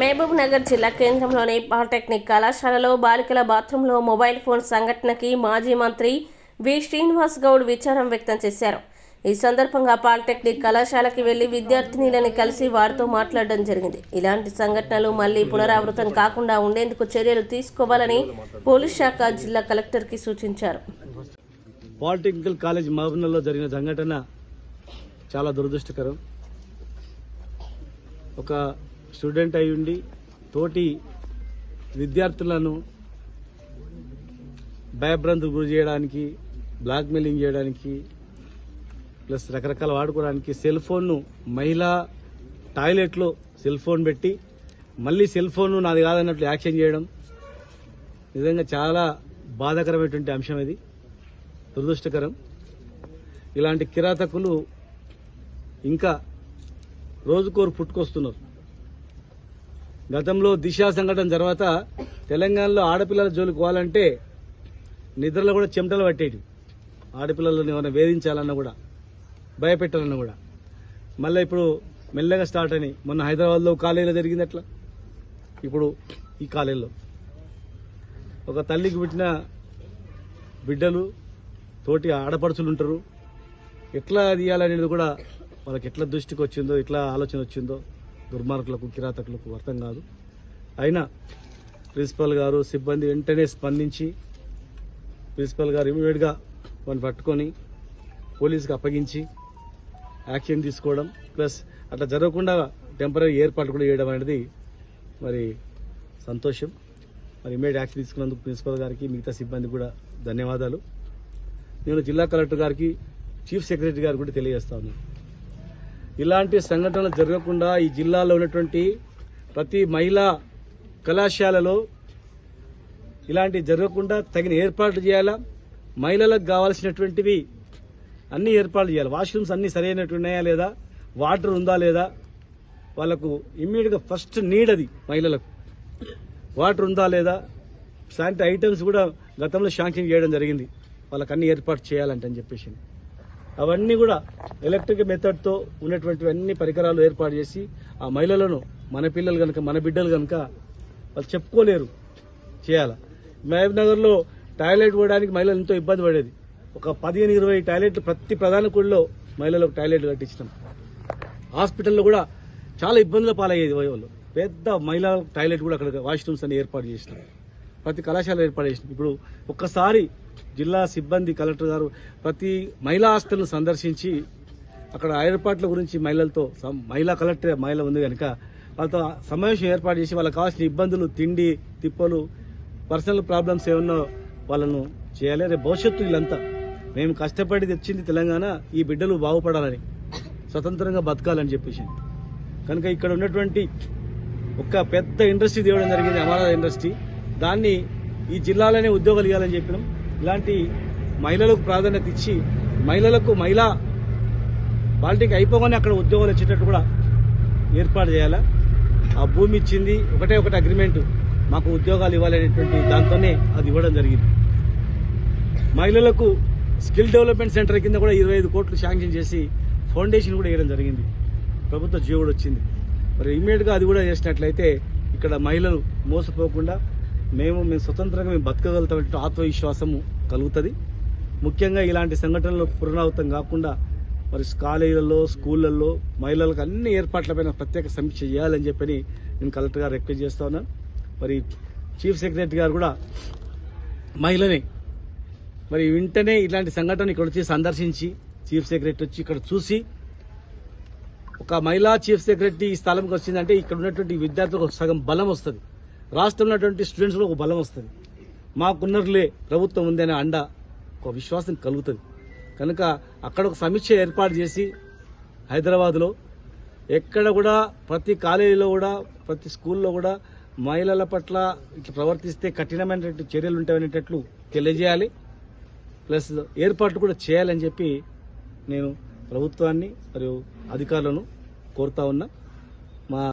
మహబూబ్ నగర్ జిల్లా కేంద్రంలోని పాలిటెక్నిక్ కళాశాలలో బాలికల బాత్రూంలో మొబైల్ ఫోన్ సంఘటనకి మాజీ మంత్రి వి. శ్రీనివాస్ గౌడ్ విచారం వ్యక్తం చేశారు. ఈ సందర్భంగా పాలిటెక్నిక్ కళాశాలకి వెళ్ళి విద్యార్థినిలను కలిసి వారితో మాట్లాడడం జరిగింది. ఇలాంటి సంఘటనలు మళ్ళీ పునరావృతం కాకుండా ఉండేందుకు చర్యలు తీసుకోవాలని పోలీస్ శాఖ జిల్లా కలెక్టర్కి సూచించారు. పాలిటెక్నికల్ కాలేజ్ మహబూబ్నగర్లో జరిగిన సంఘటన చాలా దురదృష్టకరం. ఒక స్టూడెంట్ అయి ఉండి తోటి విద్యార్థులను భయభ్రాంతులు గురి చేయడానికి బ్లాక్మెయిలింగ్ చేయడానికి ప్లస్ రకరకాల వాడుకోవడానికి సెల్ ఫోన్ను మహిళా టాయిలెట్లో సెల్ ఫోన్ పెట్టి మళ్ళీ సెల్ ఫోన్ నాది కాదన్నట్లు యాక్షన్ చేయడం నిజంగా చాలా బాధాకరమైనటువంటి అంశం ఇది దురదృష్టకరం. ఇలాంటి కిరాతకులు ఇంకా రోజుకోరు పుట్టుకొస్తున్నారు. గతంలో దిశ సంఘటన తర్వాత తెలంగాణలో ఆడపిల్లల జోలికి పోవాలంటే నిద్రలో కూడా చెమటలు పట్టేటి ఆడపిల్లలను ఏమైనా వేధించాలన్నా కూడా భయపెట్టాలన్నా కూడా. మళ్ళీ ఇప్పుడు మెల్లగా స్టార్ట్ అని మొన్న హైదరాబాద్లో కాలేజీలో జరిగింది అట్లా. ఇప్పుడు ఈ కాలేజీలో. ఒక తల్లికి పుట్టిన బిడ్డలు తోటి ఆడపడుచులు ఉంటారు. ఎట్లా తీయాలనేది కూడా వాళ్ళకి ఎట్లా దృష్టికి వచ్చిందో ఎట్లా ఆలోచన వచ్చిందో దుర్మార్గులకు కిరాతకులకు అర్థం కాదు. అయినా ప్రిన్సిపల్ గారు సిబ్బంది వెంటనే స్పందించి ప్రిన్సిపల్ గారు ఇమీడియట్గా వాడిని పట్టుకొని పోలీసుకి అప్పగించి యాక్షన్ తీసుకోవడం ప్లస్ అట్లా జరగకుండా టెంపరీ ఏర్పాటు కూడా చేయడం అనేది మరి సంతోషం. మరి ఇమీడియట్ యాక్షన్ తీసుకున్నందుకు ప్రిన్సిపల్ గారికి మిగతా సిబ్బంది కూడా ధన్యవాదాలు. నేను జిల్లా కలెక్టర్ గారికి చీఫ్ సెక్రటరీ గారికి కూడా తెలియజేస్తా ఉన్నాను. ఇలాంటి సంఘటనలు జరగకుండా ఈ జిల్లాలో ఉన్నటువంటి ప్రతి మహిళా కళాశాలలో ఇలాంటి జరగకుండా తగిన ఏర్పాట్లు చేయాలా? మహిళలకు కావాల్సినటువంటివి అన్ని ఏర్పాట్లు చేయాలి? వాష్రూమ్స్ అన్ని సరైనట్టు ఉన్నాయా లేదా? వాటర్ ఉందా లేదా? వాళ్ళకు ఇమ్మీడియట్గా ఫస్ట్ నీడ్ అది మహిళలకు. వాటర్ ఉందా లేదా? శానిటరీ ఐటమ్స్ కూడా గతంలో శాంక్షన్ చేయడం జరిగింది. వాళ్ళకి అన్ని ఏర్పాటు చేయాలంటే అని చెప్పేసి. అవన్నీ కూడా ఎలక్ట్రిక్ మెథడ్తో ఉన్నటువంటి అన్ని పరికరాలు ఏర్పాటు చేసి ఆ మహిళలను మన పిల్లలు కనుక మన బిడ్డలు కనుక వాళ్ళు చెప్పుకోలేరు చేయాలి. మహబూబ్ నగర్లో టాయిలెట్ పోవడానికి మహిళలు ఎంతో ఇబ్బంది పడేది. ఒక పదిహేను ఇరవై టాయిలెట్లు ప్రతి ప్రధాన కూడిలో మహిళలకు టాయిలెట్లు కట్టించినాం హాస్పిటల్లో కూడా చాలా ఇబ్బందుల పాలయ్యేది వాళ్ళు పెద్ద మహిళా టాయిలెట్ కూడా అక్కడ వాష్రూమ్స్ అని ఏర్పాటు చేసినాం ప్రతి కళాశాల ఏర్పాటు చేసింది. ఇప్పుడు ఒక్కసారి జిల్లా సిబ్బంది కలెక్టర్ గారు ప్రతి మహిళా హాస్టల్ను సందర్శించి అక్కడ ఏర్పాట్ల గురించి మహిళలతో మహిళా కలెక్టర్ మహిళ ఉంది కనుక వాళ్ళతో సమావేశం ఏర్పాటు చేసి వాళ్ళకి కావాల్సిన ఇబ్బందులు తిండి తిప్పలు పర్సనల్ ప్రాబ్లమ్స్ ఏమన్నా వాళ్ళను చేయాలి. రేపు భవిష్యత్తు వీళ్ళంతా మేము కష్టపడి తెచ్చింది తెలంగాణ ఈ బిడ్డలు బాగుపడాలని స్వతంత్రంగా బతకాలని చెప్పేసి. కనుక ఇక్కడ ఉన్నటువంటి ఒక పెద్ద ఇండస్ట్రీ తేవడం జరిగింది అమరావతి ఇండస్ట్రీ. దాన్ని ఈ జిల్లాలోనే ఉద్యోగాలు ఇవ్వాలని చెప్పినాం. ఇలాంటి మహిళలకు ప్రాధాన్యత ఇచ్చి మహిళలకు మహిళా పాలిటిక్ అయిపోగానే అక్కడ ఉద్యోగాలు వచ్చేటట్టు కూడా ఏర్పాటు చేయాలా? ఆ భూమి ఇచ్చింది ఒకటే ఒకటి అగ్రిమెంట్ మాకు ఉద్యోగాలు ఇవ్వాలనేటువంటి దాంతోనే అది ఇవ్వడం జరిగింది. మహిళలకు స్కిల్ డెవలప్మెంట్ సెంటర్ కింద కూడా ఇరవై ఐదు కోట్లు శాంక్షన్ చేసి ఫౌండేషన్ కూడా వేయడం జరిగింది. ప్రభుత్వ జీవో వచ్చింది. మరి ఇమీడియట్గా అది కూడా చేసినట్లయితే ఇక్కడ మహిళలు మోసపోకుండా మేము మేము స్వతంత్రంగా మేము బతకగలుగుతామంటే ఆత్మవిశ్వాసము కలుగుతుంది. ముఖ్యంగా ఇలాంటి సంఘటనలు పునరావృతం కాకుండా మరి కాలేజీలలో స్కూళ్ళల్లో మహిళలకు అన్ని ఏర్పాట్లపైన ప్రత్యేక సమీక్ష చేయాలని చెప్పని నేను కలెక్టర్ గారు రిక్వెస్ట్ చేస్తా ఉన్నాను మరి చీఫ్ సెక్రటరీ గారు కూడా మహిళని మరి వెంటనే ఇలాంటి సంఘటన ఇక్కడ వచ్చి సందర్శించి చీఫ్ సెక్రటరీ వచ్చి ఇక్కడ చూసి ఒక మహిళా చీఫ్ సెక్రటరీ ఈ స్థలంకి వచ్చిందంటే ఇక్కడ ఉన్నటువంటి విద్యార్థులకు సగం బలం వస్తుంది. రాష్ట్రంలో ఉన్నటువంటి స్టూడెంట్స్లో ఒక బలం వస్తుంది. మాకున్నర్లే ప్రభుత్వం ఉంది అనే అండ ఒక విశ్వాసం కలుగుతుంది. కనుక అక్కడ ఒక సమీక్ష ఏర్పాటు చేసి హైదరాబాద్లో ఎక్కడ కూడా ప్రతి కాలేజీలో కూడా ప్రతి స్కూల్లో కూడా మహిళల పట్ల ఇట్లా ప్రవర్తిస్తే కఠినమైనటువంటి చర్యలు ఉంటాయనేటట్లు తెలియజేయాలి. ప్లస్ ఏర్పాట్లు కూడా చేయాలని చెప్పి నేను ప్రభుత్వాన్ని మరియు అధికారులను కోరుతా ఉన్నా. మా